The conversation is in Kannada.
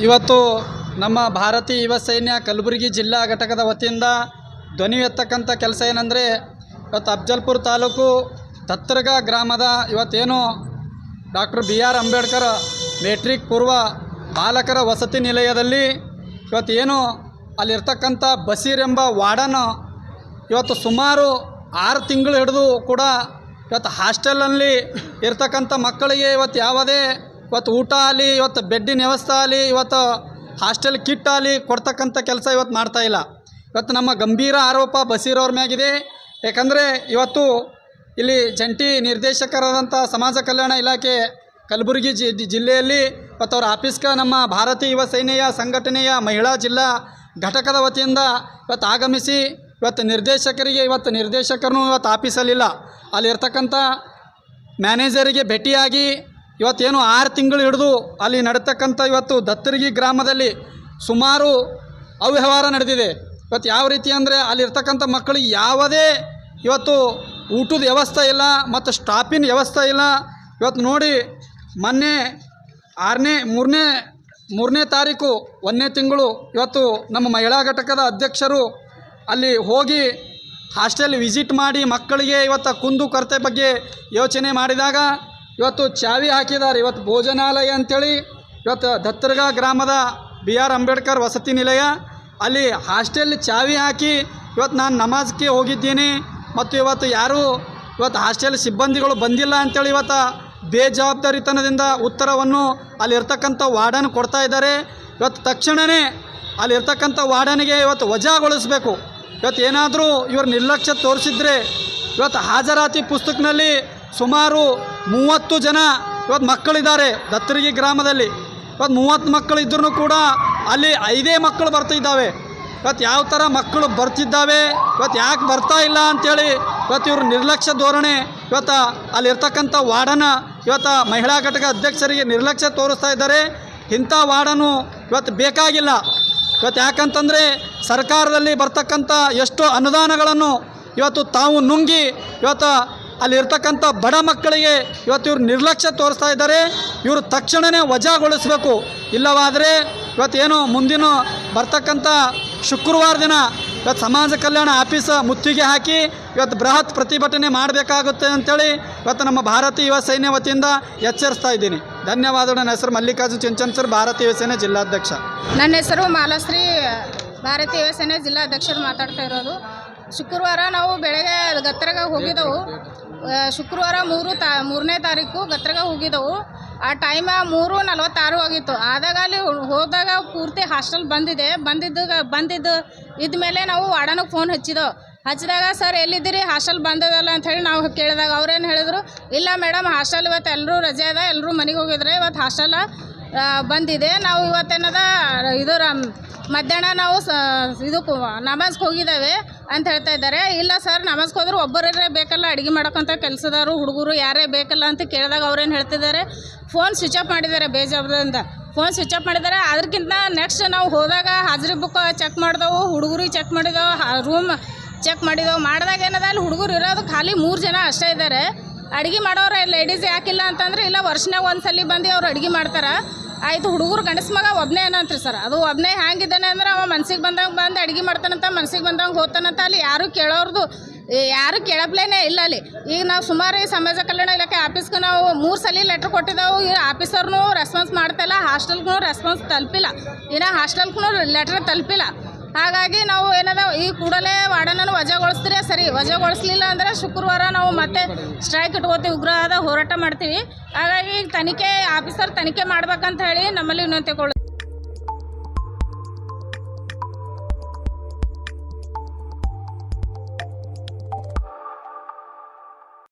ಇವತ್ತು ನಮ್ಮ ಭಾರತೀಯ ಯುವ ಸೈನ್ಯ ಕಲಬುರಗಿ ಜಿಲ್ಲಾ ಘಟಕದ ವತಿಯಿಂದ ಧ್ವನಿ ಎತ್ತಕ್ಕಂಥ ಕೆಲಸ ಏನಂದರೆ ಇವತ್ತು ಅಫ್ಜಲ್ಪುರ ತಾಲೂಕು ತತ್ತರಗ ಗ್ರಾಮದ ಇವತ್ತೇನು doctor B R Ambedkar matric ಪೂರ್ವ ಬಾಲಕರ ವಸತಿ ನಿಲಯದಲ್ಲಿ ಇವತ್ತೇನು ಅಲ್ಲಿರ್ತಕ್ಕಂಥ ಬಸೀರ್ ಎಂಬ ವಾರ್ಡನ್ ಇವತ್ತು ಸುಮಾರು ಆರು ತಿಂಗಳು ಹಿಡಿದು ಕೂಡ ಇವತ್ತು ಹಾಸ್ಟೆಲಲ್ಲಿ ಇರ್ತಕ್ಕಂಥ ಮಕ್ಕಳಿಗೆ ಇವತ್ತು ಯಾವುದೇ ಇವತ್ತು ಊಟ ಆಗಲಿ, ಇವತ್ತು ಬೆಡ್ಡಿನ ವ್ಯವಸ್ಥೆ ಆಗಲಿ, ಇವತ್ತು ಹಾಸ್ಟೆಲ್ ಕಿಟ್ ಆಗಲಿ ಕೊಡ್ತಕ್ಕಂಥ ಕೆಲಸ ಇವತ್ತು ಮಾಡ್ತಾ ಇಲ್ಲ. ಇವತ್ತು ನಮ್ಮ ಗಂಭೀರ ಆರೋಪ ಬಸೀರವ್ರ ಮ್ಯಾಗಿದೆ. ಯಾಕಂದರೆ ಇವತ್ತು ಇಲ್ಲಿ ಜಂಟಿ ನಿರ್ದೇಶಕರಾದಂಥ ಸಮಾಜ ಕಲ್ಯಾಣ ಇಲಾಖೆ ಕಲಬುರಗಿ ಜಿ- ಜಿಲ್ಲೆಯಲ್ಲಿ ಇವತ್ತು ಅವ್ರ ಆಫೀಸ್ಗೆ ನಮ್ಮ ಭಾರತೀಯ ಯುವ ಸೈನ್ಯ ಸಂಘಟನೆಯ ಮಹಿಳಾ ಜಿಲ್ಲಾ ಘಟಕದ ವತಿಯಿಂದ ಇವತ್ತು ಆಗಮಿಸಿ ಇವತ್ತು ನಿರ್ದೇಶಕರಿಗೆ, ಇವತ್ತು ನಿರ್ದೇಶಕರು ಇವತ್ತು ಆಫೀಸಲ್ಲಿಲ್ಲ. ಅಲ್ಲಿರ್ತಕ್ಕಂಥ ಮ್ಯಾನೇಜರಿಗೆ ಭೇಟಿಯಾಗಿ ಇವತ್ತೇನು ಆರು ತಿಂಗಳು ಹಿಡಿದು ಅಲ್ಲಿ ನಡೀತಕ್ಕಂಥ ಇವತ್ತು ದತ್ತರಿಗಿ ಗ್ರಾಮದಲ್ಲಿ ಸುಮಾರು ಅವ್ಯವಹಾರ ನಡೆದಿದೆ. ಇವತ್ತು ಯಾವ ರೀತಿ ಅಂದರೆ ಅಲ್ಲಿರ್ತಕ್ಕಂಥ ಮಕ್ಕಳಿಗೆ ಯಾವುದೇ ಇವತ್ತು ಊಟದ ವ್ಯವಸ್ಥೆ ಇಲ್ಲ ಮತ್ತು ಸ್ಟಾಪಿನ ವ್ಯವಸ್ಥೆ ಇಲ್ಲ. ಇವತ್ತು ನೋಡಿ ಮೊನ್ನೆ ಆರನೇ, ಮೂರನೇ ಮೂರನೇ ತಾರೀಕು ಒಂದನೇ ತಿಂಗಳು ಇವತ್ತು ನಮ್ಮ ಮಹಿಳಾ ಘಟಕದ ಅಧ್ಯಕ್ಷರು ಅಲ್ಲಿ ಹೋಗಿ ಹಾಸ್ಟೆಲ್ ವಿಸಿಟ್ ಮಾಡಿ ಮಕ್ಕಳಿಗೆ ಇವತ್ತು ಕುಂದು ಕೊರತೆ ಬಗ್ಗೆ ಯೋಚನೆ ಮಾಡಿದಾಗ ಇವತ್ತು ಚಾವಿ ಹಾಕಿದ್ದಾರೆ. ಇವತ್ತು ಭೋಜನಾಲಯ ಅಂಥೇಳಿ ಇವತ್ತು ದತ್ತರ್ಗ ಗ್ರಾಮದ ಬಿ ಆರ್ ಅಂಬೇಡ್ಕರ್ ವಸತಿ ನಿಲಯ. ಅಲ್ಲಿ ಹಾಸ್ಟೆಲ್ ಚಾವಿ ಹಾಕಿ ಇವತ್ತು ನಾನು ನಮಾಜ್ಗೆ ಹೋಗಿದ್ದೀನಿ. ಮತ್ತು ಇವತ್ತು ಯಾರೂ ಇವತ್ತು ಹಾಸ್ಟೆಲ್ ಸಿಬ್ಬಂದಿಗಳು ಬಂದಿಲ್ಲ ಅಂಥೇಳಿ ಇವತ್ತು ಬೇಜವಾಬ್ದಾರಿತನದಿಂದ ಉತ್ತರವನ್ನು ಅಲ್ಲಿರ್ತಕ್ಕಂಥ ವಾರ್ಡನ್ ಕೊಡ್ತಾ ಇದ್ದಾರೆ. ಇವತ್ತು ತಕ್ಷಣವೇ ಅಲ್ಲಿರ್ತಕ್ಕಂಥ ವಾರ್ಡನಿಗೆ ಇವತ್ತು ವಜಾಗೊಳಿಸಬೇಕು. ಇವತ್ತು ಏನಾದರೂ ಇವರು ನಿರ್ಲಕ್ಷ್ಯ ತೋರಿಸಿದ್ರೆ ಇವತ್ತು ಹಾಜರಾತಿ ಪುಸ್ತಕನಲ್ಲಿ ಸುಮಾರು ಮೂವತ್ತು ಜನ ಇವತ್ತು ಮಕ್ಕಳಿದ್ದಾರೆ ದತ್ತರಿಗಿ ಗ್ರಾಮದಲ್ಲಿ. ಇವತ್ತು ಮೂವತ್ತು ಮಕ್ಕಳು ಇದ್ರೂ ಕೂಡ ಅಲ್ಲಿ ಐದೇ ಮಕ್ಕಳು ಬರ್ತಿದ್ದಾವೆ. ಇವತ್ತು ಯಾವ ಥರ ಮಕ್ಕಳು ಬರ್ತಿದ್ದಾವೆ ಇವತ್ತು ಯಾಕೆ ಬರ್ತಾ ಇಲ್ಲ ಅಂಥೇಳಿ ಇವತ್ತು ಇವರು ನಿರ್ಲಕ್ಷ್ಯ ಧೋರಣೆ, ಇವತ್ತು ಅಲ್ಲಿರ್ತಕ್ಕಂಥ ವಾರ್ಡನ ಇವತ್ತು ಮಹಿಳಾ ಘಟಕ ಅಧ್ಯಕ್ಷರಿಗೆ ನಿರ್ಲಕ್ಷ್ಯ ತೋರಿಸ್ತಾ ಇದ್ದಾರೆ. ಇಂಥ ವಾರ್ಡನು ಇವತ್ತು ಬೇಕಾಗಿಲ್ಲ. ಇವತ್ತು ಯಾಕಂತಂದರೆ ಸರ್ಕಾರದಲ್ಲಿ ಬರ್ತಕ್ಕಂಥ ಎಷ್ಟು ಅನುದಾನಗಳನ್ನು ಇವತ್ತು ತಾವು ನುಂಗಿ ಇವತ್ತು ಅಲ್ಲಿರ್ತಕ್ಕಂಥ ಬಡ ಮಕ್ಕಳಿಗೆ ಇವತ್ತು ಇವರು ನಿರ್ಲಕ್ಷ್ಯ ತೋರಿಸ್ತಾ ಇದ್ದಾರೆ. ಇವರು ತಕ್ಷಣವೇ ವಜಾಗೊಳಿಸಬೇಕು. ಇಲ್ಲವಾದರೆ ಇವತ್ತೇನು ಮುಂದಿನ ಬರ್ತಕ್ಕಂಥ ಶುಕ್ರವಾರ ದಿನ ಇವತ್ತು ಸಮಾಜ ಕಲ್ಯಾಣ ಆಫೀಸ ಮುತ್ತಿಗೆ ಹಾಕಿ ಇವತ್ತು ಬೃಹತ್ ಪ್ರತಿಭಟನೆ ಮಾಡಬೇಕಾಗುತ್ತೆ ಅಂತೇಳಿ ಇವತ್ತು ನಮ್ಮ ಭಾರತೀಯ ಯುವ ಸೈನ್ಯ ವತಿಯಿಂದ ಎಚ್ಚರಿಸ್ತಾ ಇದ್ದೀನಿ. ಧನ್ಯವಾದಗಳು. ನನ್ನ ಹೆಸರು ಮಲ್ಲಿಕಾರ್ಜುನ್ ಚಿಂಚನ್ ಸರ್. ಭಾರತೀಯ ಸೇನೆ ಜಿಲ್ಲಾಧ್ಯಕ್ಷ. ನನ್ನ ಹೆಸರು ಮಾಲಾಶ್ರೀ. ಭಾರತೀಯ ಯುವ ಸೇನೆ ಜಿಲ್ಲಾಧ್ಯಕ್ಷರು ಮಾತಾಡ್ತಾ ಇರೋದು. ಶುಕ್ರವಾರ ನಾವು ಬೆಳಗ್ಗೆ ಗತ್ತರಗ ಹೋಗಿದ್ದೆವು. ಶುಕ್ರವಾರ ಮೂರು ತಾ, ಮೂರನೇ ತಾರೀಕು ಗತ್ರಗ ಹೋಗಿದ್ದೆವು. ಆ ಟೈಮ ಮೂರು ನಲವತ್ತಾರು ಆಗಿತ್ತು. ಆದಾಗ ಅಲ್ಲಿ ಹೋದಾಗ ಪೂರ್ತಿ ಹಾಸ್ಟೆಲ್ ಬಂದಿದೆ. ಬಂದಿದ್ದು ಬಂದಿದ್ದು ಇದ್ಮೇಲೆ ನಾವು ವಾರ್ಡನಿಗೆ ಫೋನ್ ಹಚ್ಚಿದೆವು ಹಚ್ಚಿದಾಗ, ಸರ್, ಎಲ್ಲಿದ್ದೀರಿ? ಹಾಸ್ಟೆಲ್ ಬಂದದಲ್ಲ ಅಂತ ಹೇಳಿ ನಾವು ಕೇಳಿದಾಗ ಅವ್ರೇನು ಹೇಳಿದ್ರು, ಇಲ್ಲ ಮೇಡಮ್ ಹಾಸ್ಟೆಲ್ ಇವತ್ತು ಎಲ್ಲರೂ ರಜೆ ಅದ. ಎಲ್ಲರೂ ಮನೆಗೆ ಹೋಗಿದ್ರೆ ಇವತ್ತು ಹಾಸ್ಟೆಲ್ ಬಂದಿದೆ. ನಾವು ಇವತ್ತೇನದ ಇದು ರ, ಮಧ್ಯಾಹ್ನ ನಾವು ಸ ಇದು ನಮಾಜ್ಗೆ ಹೋಗಿದ್ದಾವೆ. ಅಂತ ಹೇಳ್ತಾ ಇದ್ದಾರೆ. ಇಲ್ಲ ಸರ್ ನಮಸ್ಕೋದ್ರು ಒಬ್ಬರೇ ಬೇಕಲ್ಲ, ಅಡುಗೆ ಮಾಡೋಕ್ಕಂಥ ಕೆಲಸದವರು, ಹುಡುಗರು ಯಾರೇ ಬೇಕಲ್ಲ ಅಂತ ಕೇಳಿದಾಗ ಅವ್ರೇನು ಹೇಳ್ತಿದ್ದಾರೆ? ಫೋನ್ ಸ್ವಿಚ್ ಆಫ್ ಮಾಡಿದ್ದಾರೆ ಬೇಜವಾಬ್ದಾರಿಯಿಂದ ಫೋನ್ ಸ್ವಿಚ್ ಆಫ್ ಮಾಡಿದ್ದಾರೆ. ಅದಕ್ಕಿಂತ ನೆಕ್ಸ್ಟ್ ನಾವು ಹೋದಾಗ ಹಾಜರಿ ಬುಕ್ ಚೆಕ್ ಮಾಡಿದೆವು ಹುಡುಗರಿಗೆ ಚೆಕ್ ಮಾಡಿದವು ರೂಮ್ ಚೆಕ್ ಮಾಡಿದೆವು. ಮಾಡಿದಾಗ ಏನದ, ಅಲ್ಲಿ ಹುಡುಗರು ಇರೋದು ಖಾಲಿ ಮೂರು ಜನ ಅಷ್ಟೇ ಇದ್ದಾರೆ. ಅಡುಗೆ ಮಾಡೋರು ಲೇಡೀಸ್ ಯಾಕಿಲ್ಲ ಅಂತಂದ್ರೆ, ಇಲ್ಲ ವರ್ಷನಾಗ ಒಂದು ಸಲ ಬಂದು ಅವ್ರು ಅಡುಗೆ ಮಾಡ್ತಾರೆ. ಆಯಿತು, ಹುಡುಗರು ಗಂಡಸ ಮಗ ಒಬ್ಬನೇ ಏನಂತ್ರಿ ಸರ್. ಅದು ಒಬ್ಬನೇ ಹ್ಯಾಂಗಿದ್ದಾನೆ ಅಂದ್ರೆ ಅವ ಮನ್ಸಿಗೆ ಬಂದಾಗ ಬಂದು ಅಡುಗೆ ಮಾಡ್ತಾನಂತ, ಮನ್ಸಿಗೆ ಬಂದಂಗೆ ಹೋಗ್ತಾನಂತ ಅಲ್ಲಿ ಯಾರು ಕೇಳೋರ್ದು ಯಾರು ಕೇಳಪ್ಲೇನೇ ಇಲ್ಲ ಅಲ್ಲಿ. ಈಗ ನಾವು ಸುಮಾರು ಈ ಸಮಾಜ ಕಲ್ಯಾಣ ಇಲಾಖೆ ಆಫೀಸ್ಗೆ ನಾವು ಮೂರು ಸಲ ಲೆಟ್ರ್ ಕೊಟ್ಟಿದ್ದೆವು. ಈ ಆಫೀಸರ್ನು ರೆಸ್ಪಾನ್ಸ್ ಮಾಡ್ತಾಯಿಲ್ಲ ಹಾಸ್ಟೆಲ್ಗೂ ರೆಸ್ಪಾನ್ಸ್ ತಲುಪಿಲ್ಲ. ಇನ್ನು ಹಾಸ್ಟೆಲ್ಗೂ ಲೆಟ್ರ್ ತಲುಪಿಲ್ಲ. ಹಾಗಾಗಿ ನಾವು ಏನದ ಈ ಕೂಡಲೇ ವಾರ್ಡನನ್ನು ವಜಾಗೊಳಿಸ್ತೀರಿ ಸರಿ. ವಜಾಗೊಳಿಸ್ಲಿಲ್ಲ ಅಂದರೆ ಶುಕ್ರವಾರ ನಾವು ಮತ್ತೆ ಸ್ಟ್ರೈಕ್ ಇಟ್ಕೋತೀವಿ ಉಗ್ರವಾದ ಹೋರಾಟ ಮಾಡ್ತೀವಿ. ಹಾಗಾಗಿ ತನಿಖೆ ಆಫೀಸರ್ ತನಿಖೆ ಮಾಡ್ಬೇಕಂತ ಹೇಳಿ ನಮ್ಮಲ್ಲಿ ವಿನಂತಿಗಳು